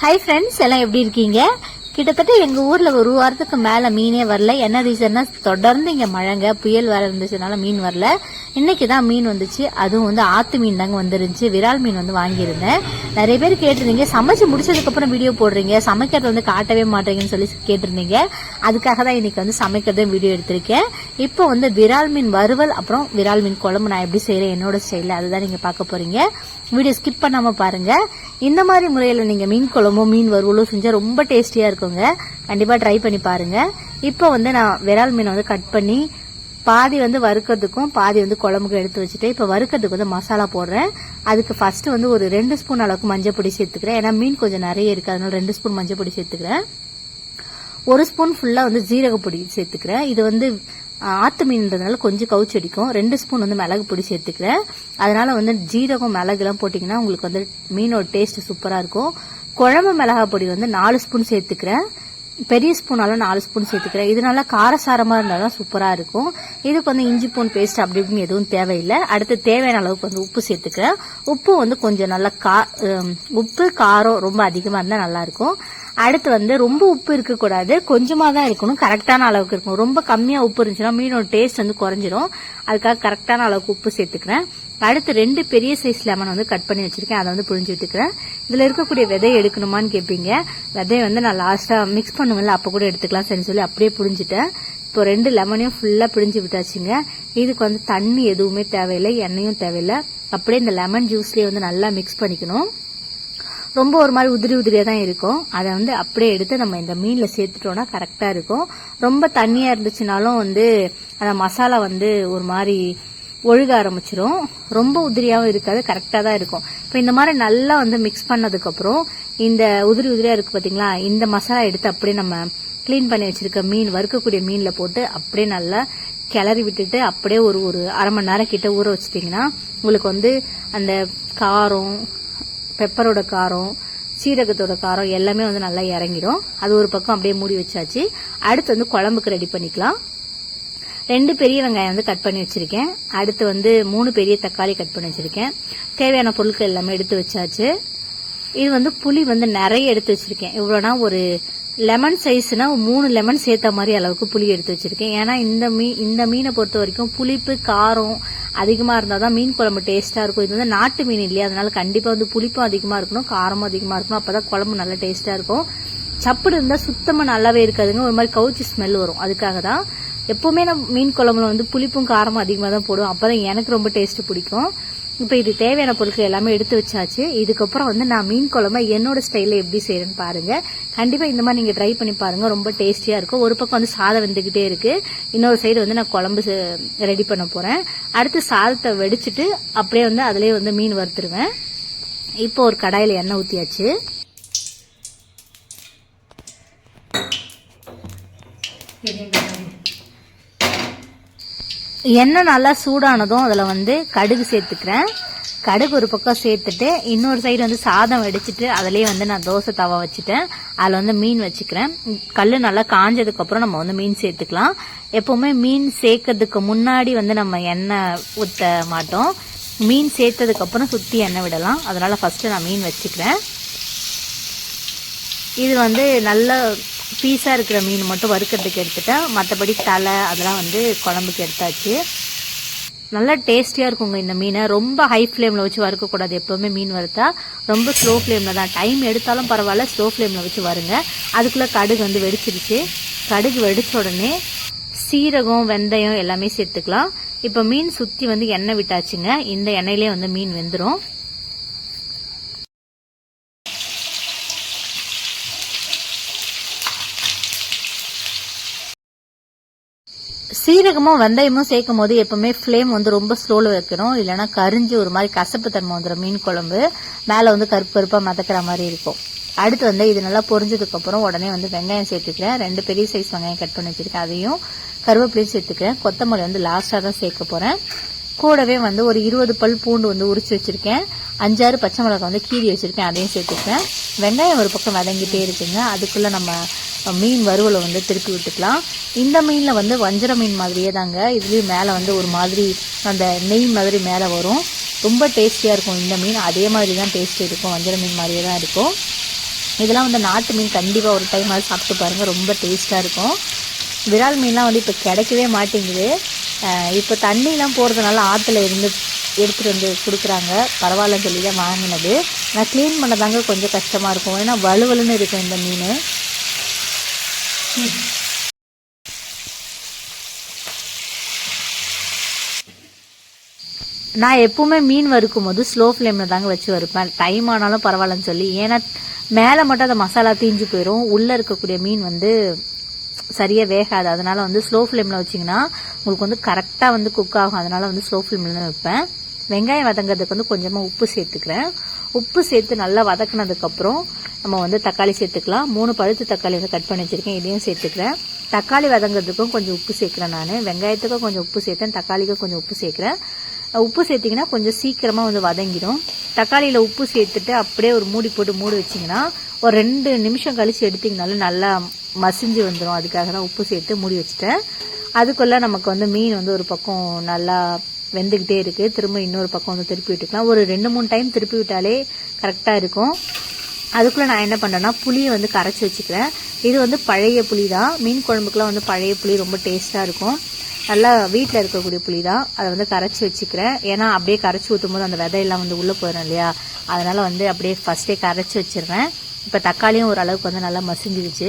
Hi friends எல்லாம் எப்படி இருக்கீங்க? கிட்டத்தட்ட எங்க ஊர்ல ஒரு வாரத்துக்கு மேல மீனே வரல. என்ன ரீசன்னா தொடர்ந்து இங்க மழைங்க புயல் வேற இருந்துச்சுனால மீன் வரல. இன்னைக்கு தான் மீன் வந்துச்சு. அதுவும் வந்து ஆத்து மீன் தாங்க வந்துருந்துச்சு. விரால் மீன் வந்து வாங்கியிருந்தேன். நிறைய பேர் கேட்டிருந்தீங்க. சமைச்சு முடிச்சதுக்கு அப்புறம் வீடியோ போடுறீங்க. சமைக்கிறது வந்து காட்டவே மாட்டீங்கன்னு சொல்லி கேட்டிருந்தீங்க. அதுக்காக தான் இன்னைக்கு வந்து சமைக்கிறதும் வீடியோ எடுத்திருக்கேன். இப்போ வந்து விரால் மீன் வறுவல் அப்புறம் விரால் மீன் குழம்பு நான் எப்படி செய்யறேன் என்னோட ஸ்டைல அதுதான் நீங்க பார்க்க போறீங்க. வீடியோ ஸ்கிப் பண்ணாம பாருங்க. இந்த மாதிரி முறையில நீங்க மீன் குழம்போ மீன் வறுவலோ செஞ்சா ரொம்ப டேஸ்டியா இருக்குங்க. கண்டிப்பா ட்ரை பண்ணி பாருங்க. இப்போ வந்து நான் விரால் மீனை வந்து கட் பண்ணி பாதி வந்து வறுக்கிறதுக்கும் பாதி வந்து குழம்புக்கு எடுத்து வச்சுட்டு இப்போ வறுக்கிறதுக்கு வந்து மசாலா போடுறேன். அதுக்கு ஃபர்ஸ்ட் வந்து ஒரு ரெண்டு ஸ்பூன் அளவுக்கு மஞ்சள் பொடி சேர்த்துக்கிறேன். ஏன்னா மீன் கொஞ்சம் நிறைய இருக்கு அதனால ரெண்டு ஸ்பூன் மஞ்சள் பொடி சேர்த்துக்கிறேன். ஒரு ஸ்பூன் ஃபுல்லாக வந்து ஜீரக பொடி சேர்த்துக்கிறேன். இது வந்து ஆற்று மீன்றதுனால கொஞ்சம் கவுச்சு அடிக்கும். ரெண்டு ஸ்பூன் வந்து மிளகு பொடி சேர்த்துக்கிறேன். அதனால் வந்து ஜீரகம் மிளகுலாம் போட்டிங்கன்னா உங்களுக்கு வந்து மீனோட டேஸ்ட் சூப்பராக இருக்கும். குழம்பு மிளகா பொடி வந்து நாலு ஸ்பூன் சேர்த்துக்கிறேன். பெரிய ஸ்பூனாலும் நாலு ஸ்பூன் சேர்த்துக்கிறேன். இது நல்லா காரசாரமாக இருந்தால் தான் சூப்பராக இருக்கும். இதுக்கு வந்து இஞ்சி பூன் பேஸ்ட் அப்படி இப்படின்னு எதுவும் தேவையில்லை. அடுத்து தேவையான அளவுக்கு வந்து உப்பு சேர்த்துக்கிறேன். உப்பு வந்து கொஞ்சம் நல்லா கா உப்பு காரம் ரொம்ப அதிகமாக இருந்தால் நல்லாயிருக்கும் அடுத்து வந்து ரொம்ப உப்பு இருக்கக்கூடாது. கொஞ்சமாக தான் இருக்கணும். கரெக்டான அளவுக்கு இருக்கணும். ரொம்ப கம்மியாக உப்பு இருந்துச்சுன்னா மீனோட டேஸ்ட் வந்து குறைஞ்சிரும். அதுக்காக கரெக்டான அளவுக்கு உப்பு சேர்த்துக்கிறேன். அடுத்து ரெண்டு பெரிய சைஸ் லெமன் வந்து கட் பண்ணி வச்சிருக்கேன். அதை வந்து புழிஞ்சு விட்டுக்கிறேன். இதில் இருக்கக்கூடிய விதையை எடுக்கணுமான்னு கேட்பீங்க விதையை வந்து நான் லாஸ்ட்டாக மிக்ஸ் பண்ணுவேன்ல. அப்போ கூட எடுத்துக்கலாம் சரின்னு சொல்லி அப்படியே புழிஞ்சிட்டேன். இப்போ ரெண்டு லெமனையும் ஃபுல்லாக பிழிஞ்சு விட்டாச்சுங்க. இதுக்கு வந்து தண்ணி எதுவுமே தேவையில்லை. எண்ணெயும் தேவையில்லை. அப்படியே இந்த லெமன் ஜூஸ்லேயே வந்து நல்லா மிக்ஸ் பண்ணிக்கணும். ரொம்ப ஒரு மாதிரி உதிரி உதிரியாக தான் இருக்கும். அதை வந்து அப்படியே எடுத்து நம்ம இந்த மீனில் சேர்த்துட்டோம்னா கரெக்டாக இருக்கும். ரொம்ப தண்ணியாக இருந்துச்சுனாலும் வந்து அந்த மசாலா வந்து ஒரு மாதிரி ஒழுக ஆரம்பிச்சிரும். ரொம்ப உதிரியாகவும் இருக்காது கரெக்டாக தான் இருக்கும். இப்போ இந்த மாதிரி நல்லா வந்து மிக்ஸ் பண்ணதுக்கப்புறம் இந்த உதிரி உதிரியாக இருக்குது பார்த்தீங்களா இந்த மசாலா எடுத்து அப்படியே நம்ம க்ளீன் பண்ணி வச்சிருக்க மீன் வறுக்கக்கூடிய மீனில் போட்டு அப்படியே நல்லா கிளறி விட்டுட்டு அப்படியே ஒரு ஒரு அரை மணி நேரம் கிட்ட ஊற வச்சிட்டிங்கன்னா உங்களுக்கு வந்து அந்த காரம் பெப்பரோட காரம் சீரகத்தோட காரம் எல்லாமே வந்து நல்லா இறங்கிடும். அது ஒரு பக்கம் அப்படியே மூடி வச்சாச்சு. அடுத்து வந்து குழம்புக்கு ரெடி பண்ணிக்கலாம். ரெண்டு பெரிய வெங்காயம் வந்து கட் பண்ணி வச்சிருக்கேன். அடுத்து வந்து மூணு பெரிய தக்காளி கட் பண்ணி வச்சிருக்கேன். தேவையான பொருட்கள் எல்லாமே எடுத்து வச்சாச்சு. இது வந்து புளி வந்து நிறைய எடுத்து வச்சிருக்கேன். இவ்வளோனா ஒரு லெமன் சைஸ்னா மூணு லெமன் சேர்த்த மாதிரி அளவுக்கு புளி எடுத்து வச்சிருக்கேன். ஏன்னா இந்த மீன் இந்த மீனை பொறுத்த வரைக்கும் புளிப்பு காரம் அதிகமாக இருந்தால் தான் மீன் குழம்பு டேஸ்ட்டாக இருக்கும். இது வந்து நாட்டு மீன் இல்லையா? அதனால கண்டிப்பாக வந்து புளிப்பும் அதிகமாக இருக்கணும் காரமும் அதிகமாக இருக்கணும். அப்பதான் குழம்பு நல்லா டேஸ்ட்டாக இருக்கும். சப்புடு இருந்தால் சுத்தமாக நல்லாவே இருக்காதுங்க. ஒரு மாதிரி கவுச்சி ஸ்மெல் வரும். அதுக்காக தான் எப்போவுமே நான் மீன் குழம்புல வந்து புளிப்பும் காரமும் அதிகமாக தான் போடுவோம் அப்பதான் எனக்கு ரொம்ப டேஸ்ட்டு பிடிக்கும். இப்போ இது தேவையான பொருட்கள் எல்லாமே எடுத்து வச்சாச்சு. இதுக்கப்புறம் வந்து நான் மீன் குழம்பு என்னோட ஸ்டைலில் எப்படி செய்யறேன்னு பாருங்கள் கண்டிப்பாக இந்த மாதிரி நீங்கள் ட்ரை பண்ணி பாருங்கள் ரொம்ப டேஸ்டியாக இருக்கும். ஒரு பக்கம் வந்து சாதம் வந்துக்கிட்டே இருக்குது இன்னொரு சைடு வந்து நான் குழம்பு ரெடி பண்ண போகிறேன் அடுத்து சாதத்தை வெடிச்சிட்டு அப்படியே வந்து அதிலே வந்து மீன் வறுத்துருவேன். இப்போ ஒரு கடாயில் எண்ணெய் ஊற்றியாச்சு எண்ணெய் நல்லா சூடானதும் அதில் வந்து கடுகு சேர்த்துக்கிறேன். கடுகு ஒரு பக்கம் சேர்த்துட்டு இன்னொரு சைடு வந்து சாதம் வெடிச்சிட்டு அதுலேயே வந்து நான் தோசை தவா வச்சுட்டேன். அதில் வந்து மீன் வச்சுக்கிறேன். கல் நல்லா காஞ்சதுக்கப்புறம் நம்ம வந்து மீன் சேர்த்துக்கலாம். எப்போவுமே மீன் சேர்க்கறதுக்கு முன்னாடி வந்து நம்ம எண்ணெய் ஊற்ற மாட்டோம். மீன் சேர்த்ததுக்கப்புறம் சுற்றி எண்ணெய் விடலாம். அதனால் ஃபஸ்ட்டு நான் மீன் வச்சுக்கிறேன். இது வந்து நல்ல பீஸாக இருக்கிற மீன் மட்டும் வறுக்கிறதுக்கு எடுத்துட்டேன். மற்றபடி தலை அதெல்லாம் வந்து குழம்புக்கு எடுத்தாச்சு. நல்லா டேஸ்டியாக இருக்குங்க இந்த மீனை. ரொம்ப ஹை ஃப்ளேமில் வச்சு வறுக்கக்கூடாது. எப்போவுமே மீன் வறுத்தா ரொம்ப ஸ்லோ ஃப்ளேமில் தான். டைம் எடுத்தாலும் பரவாயில்ல ஸ்லோ ஃப்ளேமில் வச்சு வருங்க. அதுக்குள்ளே கடுகு வந்து வெடிச்சிருச்சு. கடுகு வெடித்த உடனே சீரகம் வெந்தயம் எல்லாமே சேர்த்துக்கலாம். இப்போ மீன் சுற்றி வந்து எண்ணெய் விட்டாச்சுங்க. இந்த எண்ணெயிலே வந்து மீன் வெந்துடும் சீரகமும் வெந்தயமும் சேர்க்கும் போது எப்பவுமே ஃப்ளேம் வந்து ரொம்ப ஸ்லோல வைக்கணும். இல்லைன்னா கரிஞ்சு ஒரு மாதிரி கசப்பு தன்மை வந்துடும் மீன் குழம்பு மேலே வந்து கருப்பு கருப்பாக மதக்கிற மாதிரி இருக்கும். அடுத்து வந்து இது நல்லா பொரிஞ்சதுக்கப்புறம் உடனே வந்து வெங்காயம் சேர்த்துக்கிறேன். ரெண்டு பெரிய சைஸ் வெங்காயம் கட் பண்ணி வச்சிருக்கேன். அதையும் கருவேப்பிலையும் சேர்த்துக்கிறேன். கொத்தமல்லி வந்து லாஸ்ட்டாக தான் சேர்க்க போகிறேன் கூடவே வந்து ஒரு இருபது பல் பூண்டு வந்து உரிச்சு வச்சிருக்கேன். அஞ்சாறு பச்சை மிளகாய் வந்து கீறி வச்சிருக்கேன். அதையும் சேர்த்துக்கிறேன். வெங்காயம் ஒரு பக்கம் வதங்கிட்டே இருக்குங்க. அதுக்குள்ளே நம்ம மீன் வறுவலை வந்து திருப்பி விட்டுக்கலாம். இந்த மீனில் வந்து வஞ்சர மீன் மாதிரியே தாங்க. இதுலேயும் மேலே வந்து ஒரு மாதிரி அந்த நெய் மாதிரி மேலே வரும். ரொம்ப டேஸ்டியாக இருக்கும் இந்த மீன். அதே மாதிரி தான் டேஸ்ட் இருக்கும். வஞ்சர மீன் மாதிரியே தான் இருக்கும். இதெல்லாம் வந்து நாட்டு மீன் கண்டிப்பாக ஒரு டைம் அது சாப்பிட்டு பாருங்கள் ரொம்ப டேஸ்ட்டாக இருக்கும். விரால் மீன்லாம் வந்து இப்போ கிடைக்கவே மாட்டேங்குது. இப்போ தண்ணிலாம் போகிறதுனால ஆற்றுல இருந்து எடுத்துகிட்டு வந்து கொடுக்குறாங்க. பரவாயில்லன்னு சொல்லி தான் வாங்கினது. நான் க்ளீன் பண்ணதாங்க கொஞ்சம் கஷ்டமாக இருக்கும். ஏன்னா வலுவலுன்னு இருக்கும் இந்த மீன். நான் எப்பவுமே மீன் வறுக்கும் போது ஸ்லோ ஃப்ளேமில் தாங்க வச்சு வறுப்பேன். டைம் ஆனாலும் பரவாயில்லன்னு சொல்லி. ஏன்னா மேலே மட்டும் அந்த மசாலா தீஞ்சு போயிடும் உள்ளே இருக்கக்கூடிய மீன் வந்து சரியாக வேகாது. அதனால் வந்து ஸ்லோ ஃப்ளேமில் வச்சிங்கன்னா உங்களுக்கு வந்து கரெக்டாக வந்து குக் ஆகும். அதனால் வந்து ஸ்லோ ஃப்ளேமில் தான் வைப்பேன். வெங்காயம் வதங்கிறதுக்கு வந்து கொஞ்சமாக உப்பு சேர்த்துக்கிறேன். உப்பு சேர்த்து நல்லா வதக்குனதுக்கப்புறம் நம்ம வந்து தக்காளி சேர்த்துக்கலாம். மூணு பழுத்து தக்காளி கட் பண்ணி வச்சிருக்கேன். இதையும் சேர்த்துக்கிறேன். தக்காளி வதங்கிறதுக்கும் கொஞ்சம் உப்பு சேர்க்குறேன் நான். வெங்காயத்துக்கும் கொஞ்சம் உப்பு சேர்த்தேன். தக்காளிக்கும் கொஞ்சம் உப்பு சேர்க்குறேன். உப்பு சேர்த்திங்கன்னா கொஞ்சம் சீக்கிரமாக வந்து வதங்கிடும். தக்காளியில் உப்பு சேர்த்துட்டு அப்படியே ஒரு மூடி போட்டு மூடி வச்சிங்கன்னா ஒரு ரெண்டு நிமிஷம் கழிச்சு எடுத்திங்கனாலும் நல்லா மசிஞ்சு வந்துடும் அதுக்காக தான் உப்பு சேர்த்து மூடி வச்சுட்டேன். அதுக்குள்ளே நமக்கு வந்து மீன் வந்து ஒரு பக்கம் நல்லா வெந்துக்கிட்டே இருக்குது திரும்ப இன்னொரு பக்கம் வந்து திருப்பி விட்டுக்கலாம். ஒரு ரெண்டு மூணு டைம் திருப்பி விட்டாலே கரெக்டாக இருக்கும். அதுக்குள்ளே நான் என்ன பண்ணுறேன்னா புளியை வந்து கரைச்சி வச்சுக்கிறேன். இது வந்து பழைய புளி தான் மீன் குழம்புக்குலாம் வந்து பழைய புளி ரொம்ப டேஸ்ட்டாக இருக்கும். நல்லா வீட்டில் இருக்கக்கூடிய புளி தான் அதை வந்து கரைச்சி வச்சுக்கிறேன். ஏன்னா அப்படியே கரைச்சி ஊற்றும் போது அந்த விதையெல்லாம் வந்து உள்ளே போயிடும் இல்லையா? அதனால் வந்து அப்படியே ஃபஸ்ட்டே கரைச்சி வச்சிடுறேன் இப்போ தக்காளியும் ஓரளவுக்கு வந்து நல்லா மசிஞ்சிருச்சு.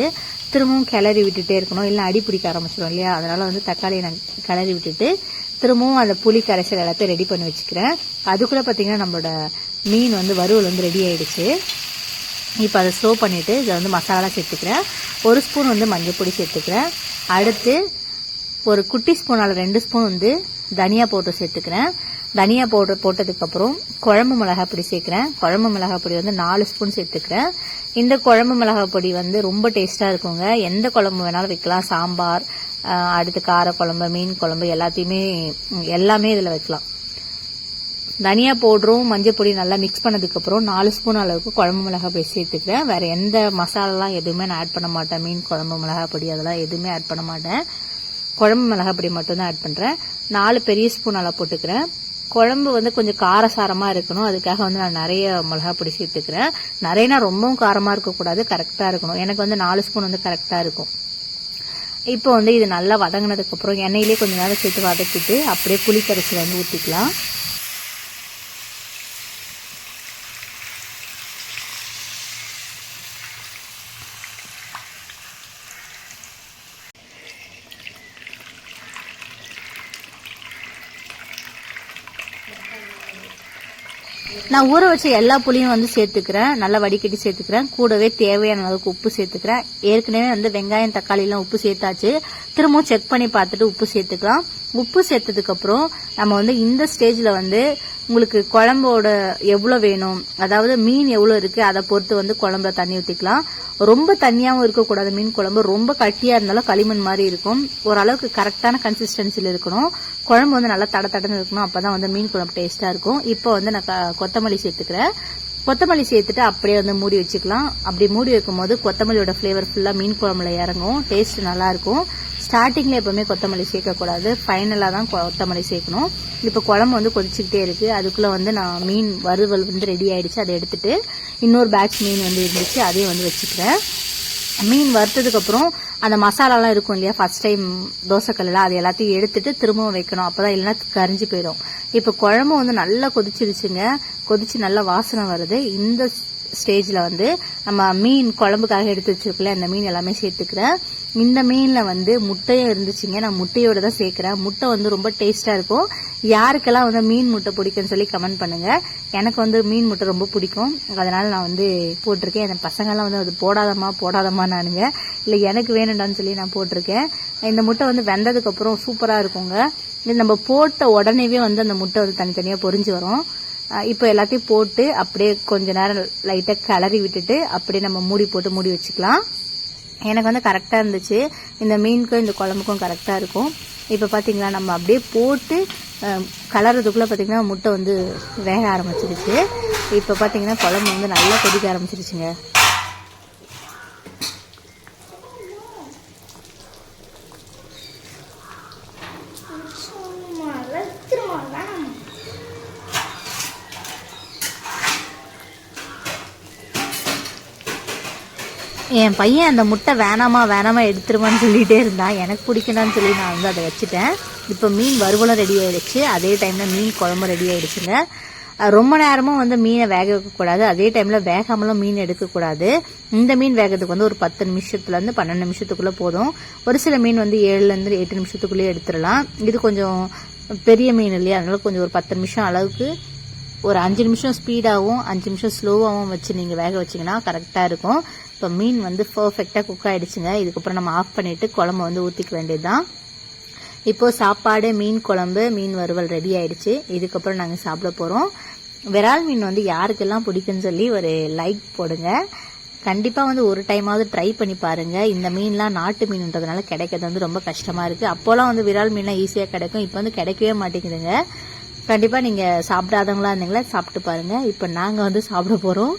திரும்பவும் கிளறி விட்டுட்டே இருக்கணும். இல்லை அடி பிடிக்க ஆரம்பிச்சிடும் இல்லையா? அதனால் வந்து தக்காளியை நான் கிளறி விட்டுட்டு திரும்பவும் அந்த புளி கரைசல் எல்லாத்தையும் ரெடி பண்ணி வச்சுக்கிறேன். அதுக்குள்ளே பார்த்தீங்கன்னா நம்மளோட மீன் வந்து வறுவல் வந்து ரெடி ஆயிடுச்சு. இப்போ அதை ஸ்லோ பண்ணிவிட்டு இதை வந்து மசாலா சேர்த்துக்கிறேன். ஒரு ஸ்பூன் வந்து மஞ்சள் பொடி சேர்த்துக்கிறேன். அடுத்து ஒரு குட்டி ஸ்பூனால் ரெண்டு ஸ்பூன் வந்து தனியா பவுடர் சேர்த்துக்கிறேன். தனியா பவுடர் போட்டதுக்கப்புறம் குழம்பு மிளகாய் பொடி சேர்க்குறேன். குழம்பு மிளகாய் பொடி வந்து நாலு ஸ்பூன் சேர்த்துக்கிறேன். இந்த குழம்பு மிளகாய் பொடி வந்து ரொம்ப டேஸ்ட்டாக இருக்குங்க. எந்த குழம்பு வேணாலும் வைக்கலாம். சாம்பார் அடுத்து கார குழம்பு மீன் குழம்பு எல்லாத்தையுமே எல்லாமே இதில் வைக்கலாம். தனியா பவுடரும் மஞ்சள் பொடி நல்லா மிக்ஸ் பண்ணதுக்கப்புறம் நாலு ஸ்பூன் அளவுக்கு குழம்பு மிளகாய் பொடி சேர்த்துக்கிறேன். வேற எந்த மசாலாலாம் எதுவுமே நான் ஆட் பண்ண மாட்டேன். மீன் குழம்பு மிளகாய் பொடி அதெல்லாம் எதுவுமே ஆட் பண்ண மாட்டேன். குழம்பு மிளகாய் பொடி மட்டும்தான் ஆட் பண்ணுறேன் நாலு பெரிய ஸ்பூன் அளவு போட்டுக்கிறேன். குழம்பு வந்து கொஞ்சம் காரசாரமாக இருக்கணும். அதுக்காக வந்து நான் நிறைய மிளகாய் பொடி சேர்த்துக்கிறேன். நிறையனா ரொம்பவும் காரமாக இருக்கக்கூடாது கரெக்டாக இருக்கணும். எனக்கு வந்து நாலு ஸ்பூன் வந்து கரெக்டாக இருக்கும். இப்போ வந்து இது நல்லா வதங்கினதுக்கப்புறம் எண்ணெயிலே கொஞ்சம் நேரம் சேர்த்து வதக்கிட்டு அப்படியே புளி கரைச்சி வந்து ஊற்றிக்கலாம் நான் ஊற வச்ச எல்லா புளியும் வந்து சேர்த்துக்கிறேன். நல்லா வடிகட்டி சேர்த்துக்கிறேன். கூடவே தேவையான அளவுக்கு உப்பு சேர்த்துக்கிறேன். ஏற்கனவே வந்து வெங்காயம் தக்காளி எல்லாம் உப்பு சேர்த்தாச்சு. திரும்பவும் செக் பண்ணி பார்த்துட்டு உப்பு சேர்த்துக்கலாம். உப்பு சேர்த்ததுக்கப்புறம் நம்ம வந்து இந்த ஸ்டேஜில் வந்து உங்களுக்கு குழம்போட எவ்வளோ வேணும்? அதாவது மீன் எவ்வளோ இருக்குது அதை பொறுத்து வந்து குழம்புல தண்ணி ஊற்றிக்கலாம் ரொம்ப தண்ணியாகவும் இருக்கக்கூடாது. மீன் குழம்பு ரொம்ப கட்டியாக இருந்தாலும் களிமண் மாதிரி இருக்கும். ஓரளவுக்கு கரெக்டான கன்சிஸ்டன்சியில் இருக்கணும். குழம்பு வந்து நல்லா தட தடன்னு இருக்கணும். அப்போ தான் வந்து மீன் குழம்பு டேஸ்ட்டாக இருக்கும். இப்போ வந்து நான் க- கொத்தமல்லி சேர்த்துக்கிறேன். கொத்தமல்லி சேர்த்துட்டு அப்படியே வந்து மூடி வச்சுக்கலாம். அப்படி மூடி வைக்கும் போது கொத்தமல்லியோட ஃப்ளேவர் ஃபுல்லாக மீன் குழம்புல இறங்கும். டேஸ்ட் நல்லாயிருக்கும் ஸ்டார்டிங்கில் எப்பவுமே கொத்தமல்லி சேர்க்கக்கூடாது. ஃபைனலாக தான் கொத்தமல்லி சேர்க்கணும். இப்போ குழம்பு வந்து கொதிச்சுக்கிட்டே இருக்குது அதுக்குள்ளே வந்து நான் மீன் வறுவல் வந்து ரெடி ஆகிடுச்சு அதை எடுத்துட்டு இன்னொரு பேட்ச் மீன் வந்து இருந்துச்சு. அதையும் வந்து வச்சுக்கிறேன். மீன் வறுத்ததுக்கப்புறம் அந்த மசாலாலாம் இருக்கும் இல்லையா? ஃபர்ஸ்ட் டைம் தோசைக்கல்லில் அது எல்லாத்தையும் எடுத்துட்டு திரும்பவும் வைக்கணும். அப்போ தான் இல்லைன்னா கரிஞ்சு போயிடும். இப்போ குழம்பு வந்து நல்லா கொதிச்சிருச்சுங்க. கொதிச்சு நல்லா வாசனை வருது. இந்த ஸ்டேஜில் வந்து நம்ம மீன் குழம்புக்காக எடுத்து வச்சிருக்கல அந்த மீன் எல்லாமே சேர்த்துக்கிறேன். இந்த மீனில் வந்து முட்டையும் இருந்துச்சுங்க. நான் முட்டையோடு தான் சேர்க்குறேன். முட்டை வந்து ரொம்ப டேஸ்ட்டாக இருக்கும். யாருக்கெல்லாம் வந்து மீன் முட்டை பிடிக்கும்னு சொல்லி கமெண்ட் பண்ணுங்க. எனக்கு வந்து மீன் முட்டை ரொம்ப பிடிக்கும். அதனால் நான் வந்து போட்டிருக்கேன். என் பசங்கெல்லாம் வந்து அது போடாதம்மா போடாதம்மா நானுங்க இல்லை எனக்கு வேணும்டான்னு சொல்லி நான் போட்டிருக்கேன். இந்த முட்டை வந்து வெந்ததுக்கப்புறம் சூப்பராக இருக்குங்க. இது நம்ம போட்ட உடனேவே வந்து அந்த முட்டை வந்து தனித்தனியாக பொறிஞ்சு வரும். இப்போ எல்லாத்தையும் போட்டு அப்படியே கொஞ்ச நேரம் லைட்டாக கிளறி விட்டுட்டு அப்படியே நம்ம மூடி போட்டு மூடி வச்சுக்கலாம். எனக்கு வந்து கரெக்டாக இருந்துச்சு. இந்த மீனுக்கும் இந்த குழம்புக்கும் கரெக்டாக இருக்கும். இப்போ பார்த்தீங்களா நம்ம அப்படியே போட்டு கலர்றதுக்குள்ளே பார்த்தீங்கன்னா முட்டை வந்து வேக ஆரம்பிச்சிருச்சு. இப்போ பார்த்தீங்கன்னா குழம்பு வந்து நல்லா கொதிக்க ஆரம்பிச்சிருச்சுங்க. என் பையன் அந்த முட்டை வேணாமா வேணாமா எடுத்துருவான்னு சொல்லிகிட்டே இருந்தான் எனக்கு பிடிக்கணும்னு சொல்லி நான் வந்து அதை வச்சுட்டேன். இப்போ மீன் வறுவலும் ரெடி ஆயிடுச்சு. அதே டைமில் மீன் குழம்பு ரெடி ஆயிடுச்சுங்க. ரொம்ப நேரமும் வந்து மீனை வேக வைக்கக்கூடாது. அதே டைமில் வேகாமலும் மீன் எடுக்கக்கூடாது. இந்த மீன் வேகிறதுக்கு வந்து ஒரு பத்து நிமிஷத்துலேருந்து பன்னெண்டு நிமிஷத்துக்குள்ளே போதும். ஒரு சில மீன் வந்து ஏழுலேருந்து எட்டு நிமிஷத்துக்குள்ளேயே எடுத்துடலாம். இது கொஞ்சம் பெரிய மீன் இல்லையா? அதனால கொஞ்சம் ஒரு பத்து நிமிஷம் அளவுக்கு ஒரு அஞ்சு நிமிஷம் ஸ்பீடாகவும் அஞ்சு நிமிஷம் ஸ்லோவாகவும் வச்சு நீங்கள் வேக வச்சிங்கன்னா கரெக்டாக இருக்கும். இப்போ மீன் வந்து பர்ஃபெக்டாக குக் ஆகிடுச்சுங்க இதுக்கப்புறம் நம்ம ஆஃப் பண்ணிவிட்டு குழம்பு வந்து ஊற்றிக்க வேண்டியதுதான். இப்போது சாப்பாடு மீன் குழம்பு மீன் வறுவல் ரெடி ஆகிடுச்சு இதுக்கப்புறம் நாங்கள் சாப்பிட போகிறோம் விரால் மீன் வந்து யாருக்கெல்லாம் பிடிக்குன்னு சொல்லி ஒரு லைக் போடுங்க. கண்டிப்பாக வந்து ஒரு டைமாவது ட்ரை பண்ணி பாருங்கள் இந்த மீன்லாம் நாட்டு மீன்ன்றதுனால கிடைக்கிறது வந்து ரொம்ப கஷ்டமாக இருக்குது அப்போல்லாம் வந்து விரால் மீன்லாம் ஈஸியாக கிடைக்கும். இப்போ வந்து கிடைக்கவே மாட்டேங்குதுங்க. கண்டிப்பாக நீங்கள் சாப்பிடாதவங்களா இருந்தீங்களா சாப்பிட்டு பாருங்கள் இப்போ நாங்கள் வந்து சாப்பிட போகிறோம்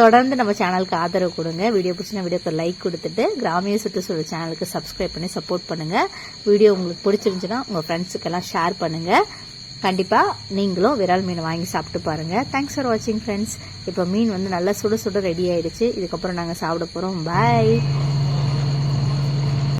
தொடர்ந்து நம்ம சேனலுக்கு ஆதரவு கொடுங்க. வீடியோ பிடிச்சினா வீடியோக்கு லைக் கொடுத்துட்டு கிராமிய சுற்றுச்சூழல் சேனலுக்கு சப்ஸ்கிரைப் பண்ணி சப்போர்ட் பண்ணுங்கள் வீடியோ உங்களுக்கு பிடிச்சிருந்துச்சுன்னா உங்கள் ஃப்ரெண்ட்ஸுக்கெல்லாம் ஷேர் பண்ணுங்கள் கண்டிப்பாக நீங்களும் விரால் மீன் வாங்கி சாப்பிட்டு பாருங்கள் தேங்க்ஸ் ஃபார் வாட்சிங் ஃப்ரெண்ட்ஸ் இப்போ மீன் வந்து நல்லா சுட சுட ரெடி ஆயிடுச்சு. இதுக்கப்புறம் நாங்கள் சாப்பிட போகிறோம் பாய்